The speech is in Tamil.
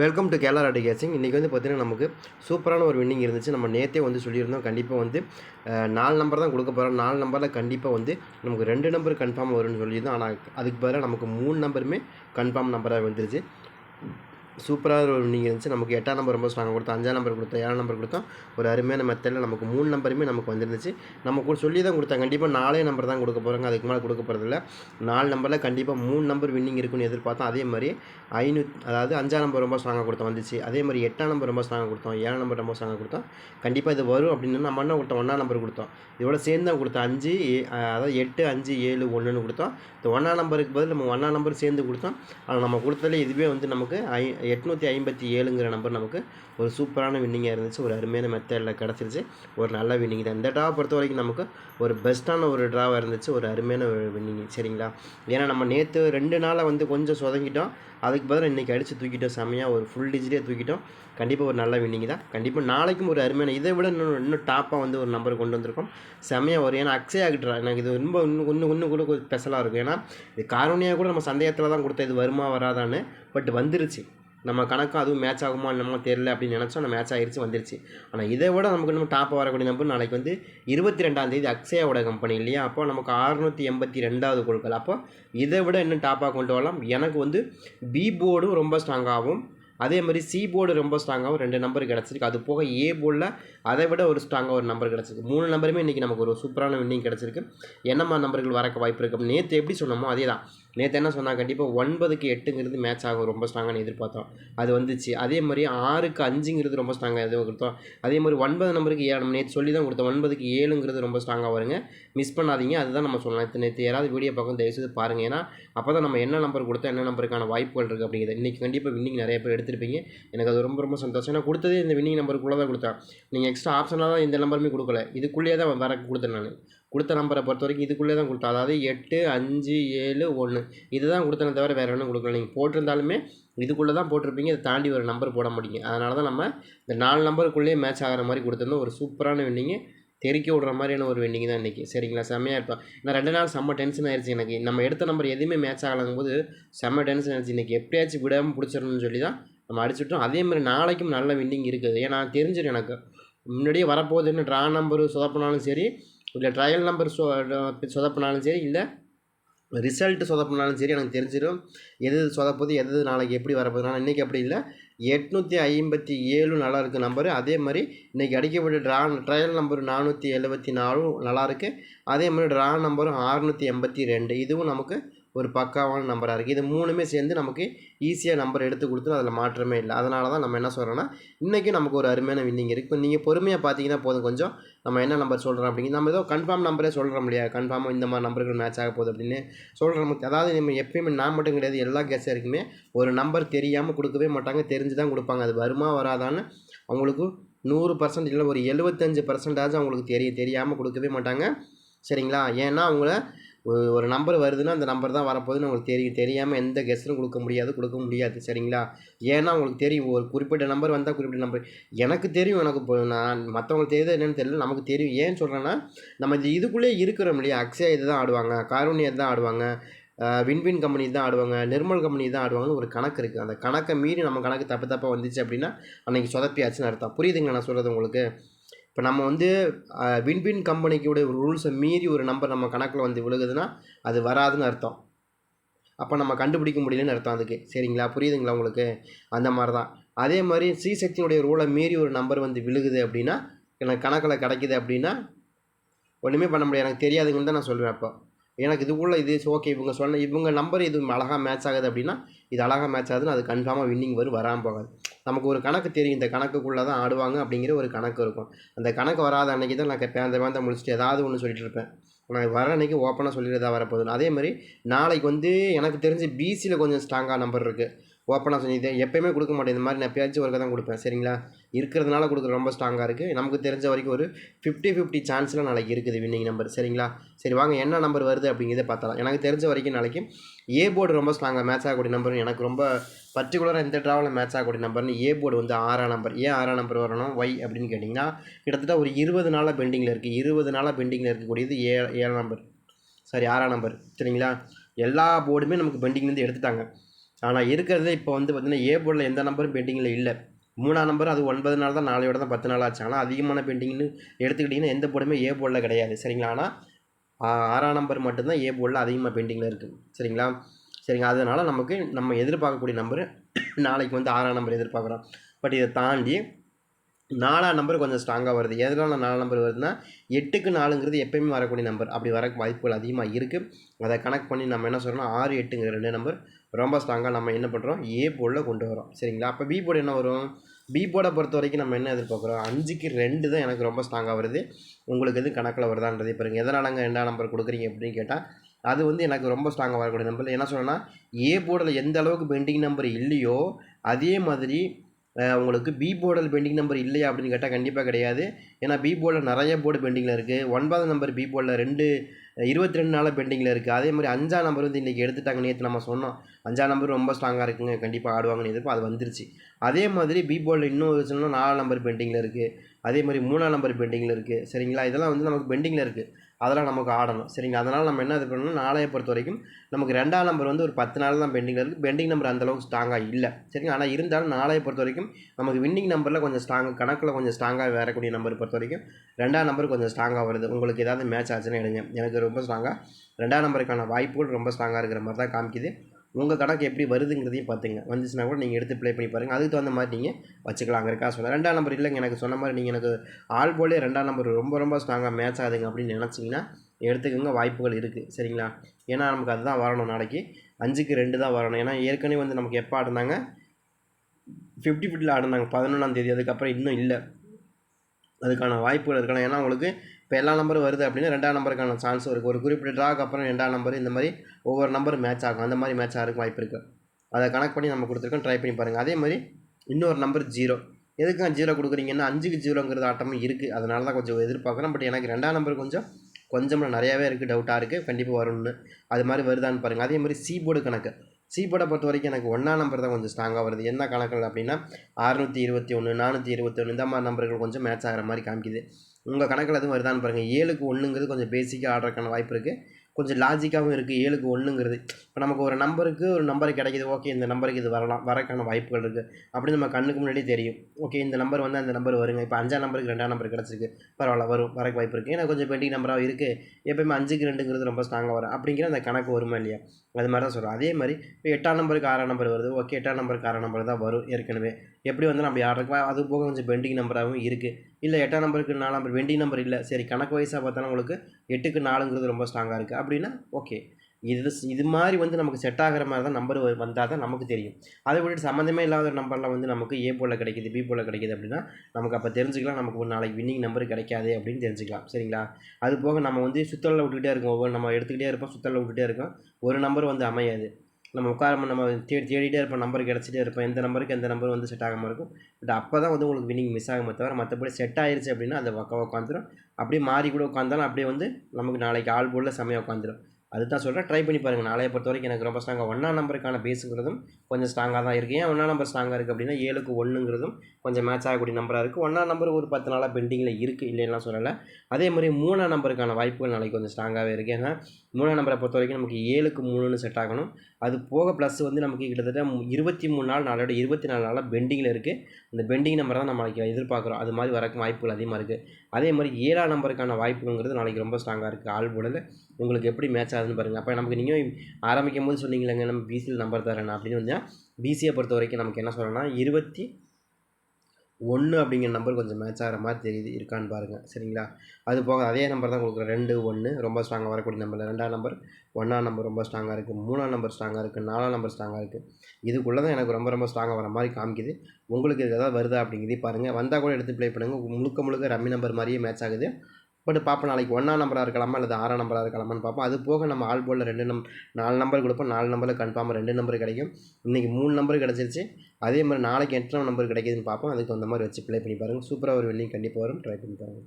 வெல்கம் டு கேலா ராட்டி கேசிங் இன்றைக்கி வந்து பார்த்திங்கன்னா நமக்கு சூப்பரான ஒரு வின்னிங் இருந்துச்சு. நம்ம நேற்றே வந்து சொல்லியிருந்தோம். கண்டிப்பாக வந்து நாலு நம்பர் தான் கொடுக்க போகிறோம் நாலு நம்பரில் கண்டிப்பாக வந்து நமக்கு ரெண்டு நம்பர் கன்ஃபார்ம் வரும்னு சொல்லியிருந்தோம். ஆனால் அதுக்கு பதிலாக நமக்கு மூணு நம்பருமே கன்ஃபார்ம் நம்பராக வந்துருச்சு சூப்பராக ஒரு வின்னிங் இருந்துச்சு நமக்கு எட்டாம் நம்பர் ரொம்ப ஸ்ட்ராங் கொடுத்தோம் அஞ்சாம் நம்பர் கொடுத்தோம் ஏழாம் நம்பர் கொடுத்தோம் ஒரு அருமையான மெத்தடில் நமக்கு மூணு நம்பருமே நமக்கு வந்துருந்துச்சு. நம்ம கூட சொல்லி தான் கொடுத்தா கண்டிப்பாக நாலே நம்பர் தான் கொடுக்க போகிறாங்க அதுக்கு மேலே கொடுக்க போகிறதில்ல நாலு நம்பரில் கண்டிப்பாக மூணு நம்பர் வின்னிங் இருக்குன்னு எதிர்பார்த்தோம். அதே மாதிரி ஐநூ அதாவது அஞ்சாம் நம்பர் ரொம்ப ஸ்ட்ராங்காக கொடுத்தோம் வந்துச்சு. அதே மாதிரி எட்டாம் நம்பர் ரொம்ப ஸ்ட்ராங்காக கொடுத்தோம். ஏழாம் நம்பர் ரொம்ப ஸ்ட்ராங்காக கொடுத்தோம். கண்டிப்பாக இது வரும் அப்படின்னு நம்ம என்ன கொடுத்தோம். ஒன்றாம் நம்பர் கொடுத்தோம். இதோட சேர்ந்து தான் கொடுத்தோம். அஞ்சு அதாவது எட்டு அஞ்சு ஏழு ஒன்றுன்னு கொடுத்தோம். இந்த ஒன்றாம் நம்பருக்கு பதில் நம்ம ஒன்றாம் நம்பர் சேர்ந்து கொடுத்தோம். ஆனால் நம்ம கொடுத்ததுல இதுவே வந்து நமக்கு ஐ எட்நூற்றி ஐம்பத்தி ஏழுங்கிற நம்பர் நமக்கு ஒரு சூப்பரான வின்னிங்காக இருந்துச்சு. ஒரு அருமையான மெத்தடில் கிடச்சிருச்சு. ஒரு நல்ல வின்னிங் தான். இந்த ட்ராவை பொறுத்த வரைக்கும் நமக்கு ஒரு பெஸ்ட்டான ஒரு ட்ராவாக இருந்துச்சு. ஒரு அருமையான ஒரு வின்னிங் சரிங்களா? ஏன்னா நம்ம நேற்று ரெண்டு நாளாக வந்து கொஞ்சம் சொதங்கிட்டோம். அதுக்கு பதிலாக இன்றைக்கி அடித்து தூக்கிட்டோம். செம்மையாக ஒரு ஃபுல் டிஜிட்டே தூக்கிட்டோம். கண்டிப்பாக ஒரு நல்ல வின்னிங் தான். கண்டிப்பாக நாளைக்கும் ஒரு அருமையான இதை விட இன்னும் இன்னும் டாப்பாக வந்து ஒரு நம்பர் கொண்டு வந்திருக்கோம். செம்மையாக வரும் ஏன்னா அக்ஸே ஆகிட்டுறா எனக்கு இது ரொம்ப இன்னும் இன்னும் இன்னும் கூட கொஞ்சம் ஸ்பெஷலாக இருக்கும். ஏன்னா இது காரணியாக கூட நம்ம சந்தேகத்தில் தான் கொடுத்தா இது வருமா வராதான்னு. பட் வந்துருச்சு. நம்ம கணக்கு அதுவும் மேட்ச் ஆகுமா என்னமோ தெரியல அப்படின்னு நினச்சோம் நம்ம மேட்ச் ஆகிருச்சு வந்துருச்சு. ஆனால் இதை விட நமக்கு இன்னும் டாப்பாக வரக்கூடிய நம்பர் நாளைக்கு வந்து இருபத்தி ரெண்டாம் தேதி அக்ஸயாவோட கம்பெனி இல்லையா? அப்போ நமக்கு அறுநூற்றி எண்பத்தி ரெண்டாவது கொடுக்கல அப்போ இதை விட இன்னும் டாப்பாக கொண்டு வரலாம். எனக்கு வந்து பி போர்டும் ரொம்ப ஸ்ட்ராங்காகவும் அதே மாதிரி சி போர்டு ரொம்ப ஸ்ட்ராங்காகவும் ரெண்டு நம்பர் கிடச்சிருக்கு. அது போக ஏ போர்டில் அதை விட ஒரு ஸ்ட்ராங்காக ஒரு நம்பர் கிடச்சிருக்கு. மூணு நம்பருமே இன்றைக்கி நமக்கு ஒரு சூப்பரான வின்னிங் கிடச்சிருக்கு. என்னம்மா நம்பர்கள் வரக்க வாய்ப்பு இருக்குது நேற்று எப்படி சொன்னோமோ அதே தான் நேற்று என்ன சொன்னால் கண்டிப்பாக ஒன்பதுக்கு எட்டுங்கிறது மேட்ச் ஆகும் ரொம்ப ஸ்ட்ராங்கான எதிர்பார்த்தோம். அது வந்துச்சு. அதே மாதிரி ஆறுக்கு அஞ்சுங்கிறது ரொம்ப ஸ்ட்ராங்காக எதுவும் கொடுத்தோம். அதே மாதிரி ஒன்பது நம்பருக்கு ஏழு நம்ம நேற்று சொல்லி தான் கொடுத்தோம். ஒன்பதுக்கு ஏழுங்கிறது ரொம்ப ஸ்ட்ராங்காக வருங்க. மிஸ் பண்ணாதீங்க. அதுதான் நம்ம சொல்லலாம் நேற்று நேற்று யாராவது வீடியோ பார்க்கும் தயவுசெய்து பாருங்கள் ஏன்னா அப்போ தான் நம்ம என்ன நம்பர் கொடுத்தா என்ன நம்பருக்கான வாய்ப்புகள் இருக்குது அப்படிங்கிறது. இன்றைக்கி கண்டிப்பாக வின்னிங் நிறைய பேர் எடுத்திருப்பீங்க. எனக்கு அது ரொம்ப ரொம்ப சந்தோஷம். ஏன்னா கொடுத்ததே இந்த வின்னிங் நம்பருக்குள்ளே தான் கொடுத்தேன் நீங்கள் எக்ஸ்ட்ரா ஆப்ஷனாக தான் இந்த நம்பருமே கொடுக்கல. இதுக்குள்ளேயே தான் வர கொடுத்தேன் நான். கொடுத்த நம்பரை பொறுத்த வரைக்கும் இதுக்குள்ளே தான் கொடுத்தோம். அதாவது எட்டு அஞ்சு ஏழு ஒன்று. இதுதான் கொடுத்தனே தவிர வேறு ஒன்றும் கொடுக்கல. நீங்கள் போட்டிருந்தாலுமே இதுக்குள்ளே தான் போட்டிருப்பீங்க. இதை தாண்டி ஒரு நம்பர் போட முடியும் அதனால தான் நம்ம இந்த நாலு நம்பருக்குள்ளேயே மேட்ச் ஆகிற மாதிரி கொடுத்துருந்தோம். ஒரு சூப்பரான வின்னிங்கு தெறிக்க விடுற மாதிரியான ஒரு வெண்டிங் தான் இன்றைக்கி சரிங்களா? செம்மையாக இருப்போம். நான் ரெண்டு நாள் செம்ம டென்ஷன் ஆயிடுச்சு எனக்கு. நம்ம எடுத்த நம்பர் எதுவுமே மேட்ச் ஆகலங்கும் போது செம்ம டென்ஷன் ஆயிடுச்சு இன்றைக்கி எப்படியாச்சும் விடாமல் பிடிச்சிடணும்னு சொல்லி தான் நம்ம அடிச்சுட்டோம். அதே மாதிரி நாளைக்கும் நல்ல வின்னிங் இருக்குது. ஏன்னா தெரிஞ்சிடும் எனக்கு. முன்னாடியே வரப்போகுது என்ன ட்ரா நம்பர் சொதப்பினாலும் சரி இல்லை ட்ரையல் நம்பர் சொ சொதப்பினாலும் சரி இல்லை ரிசல்ட் சொதப்பினாலும் சரி எனக்கு தெரிஞ்சிடும் எது சொதப்புது எது நாளைக்கு எப்படி வரப்போகுது ஆனால் இன்றைக்கி அப்படி இல்லை. எட்நூற்றி ஐம்பத்தி ஏழு நல்லா இருக்குது நம்பரு அதே மாதிரி இன்றைக்கி அடிக்கப்பட்ட ட்ரா ட்ரையல் நம்பர் நானூற்றி எழுபத்தி நாலும் நல்லாயிருக்கு அதே மாதிரி ட்ரா நம்பரும் ஆறுநூற்றி எண்பத்தி ரெண்டு. இதுவும் நமக்கு ஒரு பக்காவான நம்பராக இருக்குது இது மூணுமே சேர்ந்து நமக்கு ஈஸியாக நம்பர் எடுத்து கொடுத்து அதில் மாற்றமே இல்லை. அதனால தான் நம்ம என்ன சொல்கிறோன்னா இன்றைக்கும் நமக்கு ஒரு அருமையான வின்னிங் இருக்குது இப்போ நீங்கள் பொறுமையாக பார்த்தீங்கன்னா போதும். கொஞ்சம் நம்ம என்ன நம்பர் சொல்கிறோம் அப்படிங்கிறது நம்ம ஏதோ கன்ஃபார்ம் நம்பரே சொல்கிறோம் இல்லையா? கன்ஃபார்மாக இந்த மாதிரி நம்பர்கள் மேட்ச் ஆக போகுது அப்படின்னு சொல்கிறோம் அதாவது நம்ம எப்பயுமே நான் மட்டும் கிடையாது எல்லா கேஸருக்குமே ஒரு நம்பர் தெரியாமல் கொடுக்கவே மாட்டாங்க. தெரிஞ்சு தான் கொடுப்பாங்க. அது வருமா வராதான்னு அவங்களுக்கு நூறு பர்சன்ட் இல்லை ஒரு எழுபத்தஞ்சு பர்சன்டாச்சும் அவங்களுக்கு தெரிய தெரியாமல் கொடுக்கவே மாட்டாங்க. சரிங்களா? ஏன்னா அவங்கள ஒரு- நம்பர் வருதுன்னா அந்த நம்பர் தான் வரப்போகுதுன்னு உங்களுக்கு தெரியும். தெரியாமல் எந்த கெஸ்ட்டும் கொடுக்க முடியாது கொடுக்க முடியாது சரிங்களா? ஏன்னா உங்களுக்கு தெரியும் ஒரு குறிப்பிட்ட நம்பர் வந்தால் குறிப்பிட்ட நம்பர் எனக்கு தெரியும் எனக்கு இப்போ நான் மற்றவங்களுக்கு தெரியுது என்னென்னு தெரியல நமக்கு தெரியும். ஏன்னு சொல்கிறேன்னா நம்ம இது இதுக்குள்ளேயே இருக்கிறோம் இல்லையா? அக்ஷயா இது தான் ஆடுவாங்க காரூணியா தான் ஆடுவாங்க வின்வின் கம்பெனி தான் ஆடுவாங்க நிர்மல் கம்பெனி தான் ஆடுவாங்கன்னு ஒரு கணக்கு இருக்குது அந்த கணக்கை மீறி நம்ம கணக்கு தப்பு தப்பாக வந்துச்சு அப்படின்னா அன்றைக்கி சொதப்பியாச்சுன்னு அர்த்தம். புரியுதுங்க நான் சொல்கிறது உங்களுக்கு? இப்போ நம்ம வந்து அஹ், வின்வின் கம்பெனிக்குடைய ரூல்ஸை மீறி ஒரு நம்பர் நம்ம கணக்கில் வந்து விழுகுதுன்னா அது வராதுன்னு அர்த்தம். அப்போ நம்ம கண்டுபிடிக்க முடியலன்னு அர்த்தம் அதுக்கு. சரிங்களா? புரியுதுங்களா உங்களுக்கு? அந்த மாதிரி தான் அதே மாதிரி சி சக்தியினுடைய ரூலை மீறி ஒரு நம்பர் வந்து விழுகுது அப்படின்னா எனக்கு கணக்கில் கிடைக்குது அப்படின்னா ஒன்றுமே பண்ண முடியாது. எனக்கு தெரியாதுங்கன்னு தான் நான் சொல்லுவேன் அப்போ. எனக்கு இதுக்குள்ளே இது ஓகே இவங்க சொன்ன இவங்க நம்பர் இது அழகாக மேட்ச் ஆகுது அப்படின்னா இது அழகாக மேட்ச் ஆகுதுன்னு அது கன்ஃபார்மாக வின்னிங் வரும் வராமல் போகாது. நமக்கு ஒரு கணக்கு தெரியும் இந்த கணக்குக்குள்ளே தான் ஆடுவாங்க அப்படிங்கிற ஒரு கணக்கு இருக்கும். அந்த கணக்கு வராத அன்னைக்கு தான் நான் பேந்த பேந்த முடிச்சுட்டு ஏதாவது ஒன்று சொல்லிட்டு இருப்பேன். நான் வர அன்னைக்கு ஓப்பனாக சொல்லிடுறதா வரப்போகுது அதே மாதிரி நாளைக்கு வந்து எனக்கு தெரிஞ்சு பிசியில் கொஞ்சம் ஸ்ட்ராங்காக நம்பர் இருக்குது ஓப்பனாக சொல்லிட்டேன் எப்பயுமே கொடுக்க மாட்டேன். இந்த மாதிரி நான் எப்பயாச்சும் ஒருக்க தான் கொடுப்பேன். சரிங்களா? இருக்கிறதுனால கொடுக்குற ரொம்ப ஸ்ட்ராங்காக இருக்குது நமக்கு தெரிஞ்ச வரைக்கும் ஒரு ஃபிஃப்டி ஃபிஃப்டி சான்ஸில் நாளைக்கு இருக்குது வின்னிங் நம்பர் சரிங்களா? சரி வாங்க என்ன நம்பர் வருது அப்படிங்கிறத பார்த்தலாம் எனக்கு தெரிஞ்ச வரைக்கும் நாளைக்கு ஏ போர்டு ரொம்ப ஸ்ட்ராங்காக மேட்ச் ஆகக்கூடிய நம்பர் எனக்கு ரொம்ப பர்டிகுலராக இந்த ட்ராவலில் மேட்ச் ஆகக்கூடிய நம்பர்னு ஏ போர்டு வந்து ஆறாம் நம்பர் ஏன் ஆறாம் நம்பர் வரணும்? ஒய் அப்படின்னு கேட்டிங்கன்னா கிட்டத்தட்ட ஒரு இருபது நாளாக பெண்டிங்கில் இருக்குது இருபது நாளாக பெண்டிங்கில் இருக்கக்கூடியது ஏ ஏழாம் நம்பர் சாரி ஆறாம் நம்பர் சரிங்களா? எல்லா போர்டுமே நமக்கு பெண்டிங்லேருந்து எடுத்துட்டாங்க. ஆனால் இருக்கிறது இப்போ வந்து பார்த்தீங்கன்னா ஏ போர்டில் எந்த நம்பரும் பெண்டிங்கில் இல்லை. மூணாம் நம்பர் அது ஒன்பது நாள் தான் நாளையோட தான் பத்து நாள் ஆச்சு. ஆனால் அதிகமான பெண்டிங்னு எடுத்துக்கிட்டிங்கன்னா எந்த போர்டுமே ஏ போர்டில் கிடையாது. சரிங்களா? ஆனால் ஆறாம் நம்பர் மட்டும்தான் ஏ போர்டில் அதிகமாக பெண்டிங்கில் இருக்குது சரிங்களா? சரிங்க. அதனால் நமக்கு நம்ம எதிர்பார்க்கக்கூடிய நம்பரு நாளைக்கு வந்து ஆறாம் நம்பர் எதிர்பார்க்குறோம். பட் இதை தாண்டி நாலாம் நம்பர் கொஞ்சம் ஸ்ட்ராங்காக வருது. எதனால் நாலாம் நம்பர் வருதுன்னா எட்டுக்கு நாலுங்கிறது எப்பயுமே வரக்கூடிய நம்பர். அப்படி வர வாய்ப்புகள் அதிகமாக இருக்குது அதை கனெக்ட் பண்ணி நம்ம என்ன சொல்கிறோம்னா ஆறு எட்டுங்கிற ரெண்டு நம்பர் ரொம்ப ஸ்ட்ராங்காக நம்ம என்ன பண்ணுறோம் ஏ போர்டில் கொண்டு வரோம் சரிங்களா? அப்போ பி போர்டு என்ன வரும்? பி போர்டை பொறுத்த வரைக்கும் நம்ம என்ன எதிர்பார்க்குறோம்? அஞ்சுக்கு ரெண்டு தான் எனக்கு ரொம்ப ஸ்ட்ராங்காக வருது. உங்களுக்கு எது கணக்கில் வருதான்றது பாருங்கள் எதனாலங்க ரெண்டாம் நம்பர் கொடுக்குறீங்க அப்படின்னு கேட்டால் அது வந்து எனக்கு ரொம்ப ஸ்ட்ராங்காக வரக்கூடிய நம்பர். என்ன சொல்லணும்னா ஏ போர்டில் எந்த அளவுக்கு பெண்டிங் நம்பர் இல்லையோ அதே மாதிரி உங்களுக்கு பி போர்டில் பெண்டிங் நம்பர் இல்லையா அப்படின்னு கேட்டால் கண்டிப்பாக கிடையாது. ஏன்னா பி போர்டில் நிறைய போர்டு பெண்டிங்கில் இருக்குது ஒன்பதாம் நம்பர் பி போர்டில் ரெண்டு இருபத்தி ரெண்டு நாளாக பெண்டிங்கில் இருக்குது அதே மாதிரி அஞ்சாம் நம்பர் வந்து இன்றைக்கி எடுத்துட்டாங்க நேற்று நம்ம சொன்னோம். அஞ்சாம் நம்பர் ரொம்ப ஸ்ட்ராங்காக இருக்குங்க. கண்டிப்பாக ஆடுவாங்கன்னு எதிர்ப்பு அது வந்துருச்சு. அதே மாதிரி பி போர்டில் இன்னும் சொன்னால் நாலாம் நம்பர் பெண்டிங்கில் இருக்குது அதே மாதிரி மூணாம் நம்பர் பெண்டிங்கில் இருக்குது சரிங்களா? இதெல்லாம் வந்து நமக்கு பெண்டிங்கில் இருக்குது அதெல்லாம் நமக்கு ஆடணும். சரிங்களா? அதனால் நம்ம என்ன இது பண்ணணும் நாளைய பொறுத்த வரைக்கும் நமக்கு ரெண்டாம் நம்பர் வந்து ஒரு பத்து நாள் தான் பெண்டிங்கில் இருக்குது பெண்டிங் நம்பர் அந்தளவுக்கு ஸ்ட்ராங்காக இல்லை. சரிங்க ஆனால் இருந்தாலும் நாளைய பொறுத்த வரைக்கும் நமக்கு வின்னிங் நம்பரில் கொஞ்சம் ஸ்ட்ராங் கணக்கில் கொஞ்சம் ஸ்ட்ராங்காக வரக்கூடிய நம்பர் பொறுத்த வரைக்கும் ரெண்டாம் நம்பர் கொஞ்சம் ஸ்ட்ராங்காக வருது. உங்களுக்கு ஏதாவது மேட்ச் ஆச்சுன்னா எடுங்க. எனக்கு ரொம்ப ஸ்ட்ராங்காக ரெண்டாம் நம்பருக்கான வாய்ப்புகள் ரொம்ப ஸ்ட்ராங்காக இருக்கிற மாதிரி தான் காமிக்குது. உங்கள் கணக்கு எப்படி வருதுங்கிறதையும் பார்த்துங்க வந்துச்சுன்னா கூட நீங்கள் எடுத்து ப்ளே பண்ணி பாருங்கள் அதுக்கு தகுந்த மாதிரி நீங்கள் வச்சுக்கலாம். அங்கே இருக்கா சொன்னேன் ரெண்டாம் நம்பர் இல்லைங்க எனக்கு சொன்ன மாதிரி நீங்கள் எனக்கு ஆள் போலே ரெண்டாம் நம்பர் ரொம்ப ரொம்ப ஸ்ட்ராங்காக மேட்ச் ஆகுதுங்க அப்படின்னு நினச்சிங்கன்னா எடுத்துக்கோங்க. வாய்ப்புகள் இருக்குது சரிங்களா? ஏன்னா நமக்கு அதுதான் வரணும் நாளைக்கு. அஞ்சுக்கு ரெண்டு தான் வரணும். ஏன்னா ஏற்கனவே வந்து நமக்கு எப்போ ஆடினாங்க? ஃபிஃப்டி ஃபிஃப்டியில் ஆடினாங்க. பதினொன்றாம் தேதி. அதுக்கப்புறம் இன்னும் இல்லை. அதுக்கான வாய்ப்புகள் இருக்கலாம். ஏன்னா உங்களுக்கு இப்போ எல்லா நம்பரும் வருது அப்படின்னா ரெண்டாம் நம்பருக்கான சான்ஸும் இருக்குது ஒரு குறிப்பிட்ட ட்ராக்கு அப்புறம் ரெண்டாம் நம்பர் இந்த மாதிரி ஒவ்வொரு நம்பரும் மேட்ச் ஆகும். அந்த மாதிரி மேட்ச் ஆகிறதுக்கு வாய்ப்பு இருக்குது அதை கனெக்ட் பண்ணி நம்ம கொடுத்துருக்கோம். ட்ரை பண்ணி பாருங்கள் அதே மாதிரி இன்னொரு நம்பர் ஜீரோ எதுக்கு ஜீரோ கொடுக்குறீங்கன்னா அஞ்சுக்கு ஜீரோங்கிறது ஆட்டமும் இருக்குது அதனால தான் கொஞ்சம் எதிர்பார்க்குறேன். பட் எனக்கு ரெண்டாம் நம்பர் கொஞ்சம் கொஞ்சம் நிறையாவே இருக்குது டவுட்டாக இருக்குது கண்டிப்பாக வரும்னு. அது மாதிரி வருதான்னு பாருங்கள் அதே மாதிரி சீபோர்டு கணக்கு. சீபோர்டை பொறுத்த வரைக்கும் எனக்கு ஒன்றாம் நம்பர் தான் கொஞ்சம் ஸ்ட்ராங்காக வருது. என்ன கணக்கில் அப்படின்னா அறுநூற்றி இருபத்தி ஒன்று நானூற்றி இருபத்தி ஒன்று இந்த மாதிரி நம்பர்கள் கொஞ்சம் மேட்ச் ஆகிற மாதிரி காமிக்குது. உங்கள் கணக்கில் எதுவும் வருதான்னு பாருங்கள் ஏழுக்கு ஒன்றுங்கிறது கொஞ்சம் பேசிக்காக ஆடுறதுக்கான வாய்ப்பு இருக்குது கொஞ்சம் லாஜிக்காகவும் இருக்குது ஏழுக்கு ஒன்றுங்கிறது இப்போ நமக்கு ஒரு நம்பருக்கு ஒரு நம்பர் கிடைக்கிது ஓகே இந்த நம்பருக்கு இது வரலாம் வரக்கான வாய்ப்புகள் இருக்குது அப்படின்னு நம்ம கண்ணுக்கு முன்னாடி தெரியும். ஓகே இந்த நம்பர் வந்து அந்த நம்பர் வருங்க. இப்போ அஞ்சாம் நம்பருக்கு ரெண்டாம் நம்பர் கிடச்சிருக்கு. பரவாயில்ல வரும் வரக்கு வாய்ப்பு இருக்குது ஏன்னா கொஞ்சம் பெண்டிங் நம்பராக இருக்குது எப்பயுமே அஞ்சுக்கு ரெண்டுங்கிறது ரொம்ப ஸ்ட்ராங்காக வரும். அப்படிங்கிற அந்த கணக்கு வருமா இல்லையா? அது மாதிரி தான் சொல்கிறோம் அதே மாதிரி இப்போ எட்டாம் நம்பருக்கு ஆறாம் நம்பர் வருது. ஓகே எட்டாம் நம்பருக்கு ஆறாம் நம்பர் தான் வரும் ஏற்கனவே. எப்படி வந்து நம்ம யாருக்கு அது போக கொஞ்சம் பெண்டிங் நம்பராகவும் இருக்குது இல்லை எட்டாம் நம்பருக்கு நாலாம் நம்பர் பெண்டிங் நம்பர் இல்லை. சரி கணக்கு வயசாக பார்த்தாலும் உங்களுக்கு எட்டுக்கு நாலுங்கிறது ரொம்ப ஸ்ட்ராங்காக இருக்குது அப்படின்னா ஓகே இது இது மாதிரி வந்து நமக்கு செட் ஆகிற மாதிரி தான் நம்பர் வந்தால் தான் நமக்கு தெரியும். அதை விட்டுட்டு சம்மந்தமே இல்லாத ஒரு நம்பரில் வந்து நமக்கு ஏ போல் கிடைக்குது பி போல் கிடைக்குது அப்படின்னா நமக்கு அப்போ தெரிஞ்சுக்கலாம். நமக்கு ஒரு நாளைக்கு வின்னிங் நம்பர் கிடைக்காது அப்படின்னு தெரிஞ்சுக்கலாம். சரிங்களா? அது போக நம்ம வந்து சுத்தலில் விட்டுக்கிட்டே இருக்கோம். ஒவ்வொரு நம்ம எடுத்துக்கிட்டே இருப்போம் சுத்தலில் விட்டுட்டே இருக்கோம். ஒரு நம்பர் வந்து அமையாது. நம்ம உட்கார நம்ம தேடி தேடிட்டே இருப்போம். நம்பர் கிடச்சிட்டே இருப்போம். எந்த நம்பருக்கு எந்த நம்பர் வந்து செட் ஆகாமல் இருக்கும். பட் அப்போ தான் வந்து உங்களுக்கு வின்னிங் மிஸ் ஆகாமல் தவிர மற்றபடி செட் ஆயிடுச்சு அப்படின்னா அது பக்கம் உட்காந்துரும் அப்படியே மாறி கூட உட்காந்தாலும் அப்படியே வந்து நமக்கு நாளைக்கு ஆள் போல செமையாக உட்காந்துரும் அதுதான் சொல்கிறேன் ட்ரை பண்ணி பாருங்கள் நாளைய பொறுத்த வரைக்கும் எனக்கு ரொம்ப ஸ்ட்ராங்காக ஒன்றாம் நம்பருக்கான பேஸுங்கிறதும் கொஞ்சம் ஸ்ட்ராங்காக தான் இருக்குது ஏன் ஒன்றாம் நம்பர் ஸ்ட்ராங்காக இருக்குது அப்படின்னா ஏழுக்கு ஒன்றுங்கிறதும் கொஞ்சம் மேட்ச் ஆகக்கூடிய நம்பராக இருக்குது ஒன்றாம் நம்பர் ஒரு பத்து நாளாக பெண்டிங்கில் இருக்குது இல்லைன்னா சொல்லலை. அதே மாதிரி மூணாம் நம்பருக்கான வாய்ப்புகள் நாளைக்கு கொஞ்சம் ஸ்ட்ராங்காகவே இருக்குது ஏன்னா மூணாம் நம்பரை பொறுத்த வரைக்கும் நமக்கு ஏழுக்கு மூணுன்னு செட் ஆகணும். அது போக ப்ளஸ் வந்து நமக்கு கிட்டத்தட்ட மு- இருபத்தி மூணு நாள் நாளோட இருபத்தி நாலு நாளாக பெண்டிங்கில் இருக்குது அந்த பெண்டிங் நம்பர் தான் நம்ம நாளைக்கு எதிர்பார்க்குறோம். அது மாதிரி வரக்கு வாய்ப்புகள் அதிகமாக இருக்குது அதே மாதிரி ஏழாம் நம்பருக்கான வாய்ப்புங்கிறது நாளைக்கு ரொம்ப ஸ்ட்ராங்காக இருக்குது ஆள் போடல. உங்களுக்கு எப்படி மேட்ச் ஆகுதுன்னு பாருங்கள் அப்போ நமக்கு நீங்கள் ஆரம்பிக்கும் போது சொன்னீங்களேங்க நம்ம பிசியில் நம்பர் தரேன் அப்படின்னு வந்தால் பிசியை பொறுத்த வரைக்கும் நமக்கு என்ன சொல்லணும்னா இருபத்தி ஒன்று அப்படிங்கிற நம்பர் கொஞ்சம் மேட்ச் ஆகிற மாதிரி தெரியுது இருக்கான்னு பாருங்கள் சரிங்களா? அது போக அதே நம்பர் தான் கொடுக்குறேன். ரெண்டு ஒன்று ரொம்ப ஸ்ட்ராங்காக வரக்கூடிய நம்பர் ரெண்டாம் நம்பர் ஒன்றாம் நம்பர் ரொம்ப ஸ்ட்ராங்காக இருக்குது மூணாம் நம்பர் ஸ்ட்ராங்காக இருக்குது நாலாம் நம்பர் ஸ்ட்ராங்காக இருக்குது இதுக்குள்ளே தான் எனக்கு ரொம்ப ரொம்ப ஸ்ட்ராங்காக வர மாதிரி காமிக்குது. உங்களுக்கு இது ஏதாவது வருதா அப்படிங்கிறதே பாருங்கள் வந்தால் கூட எடுத்து ப்ளே பண்ணுங்கள் முழுக்க முழுக்க ரம்மி நம்பர் மாதிரியே மேட்ச் ஆகுது. பட் பார்ப்போம் நாளைக்கு ஒன்றா நம்பராக இருக்கலாமா? அல்லது ஆறாம் நம்பராக இருக்கலாமான்னு பார்ப்போம் அது போக நம்ம ஆல் போல் ரெண்டு நம் நாலு நம்பர் கொடுப்போம். நாலு நம்பரில் கன்ஃபார்மாக ரெண்டு நம்பர் கிடைக்கும். இன்றைக்கி மூணு நம்பர் கிடச்சிருச்சு. அதே மாதிரி நாளைக்கு எத்தனை நம்பர் கிடைக்குதுன்னு பார்ப்போம் அதுக்கு அந்த மாதிரி வச்சு ப்ளே பண்ணி பாருங்கள் சூப்பராக ஒரு வெள்ளியும் கண்டிப்பாக வரும். ட்ரை பண்ணி பாருங்கள்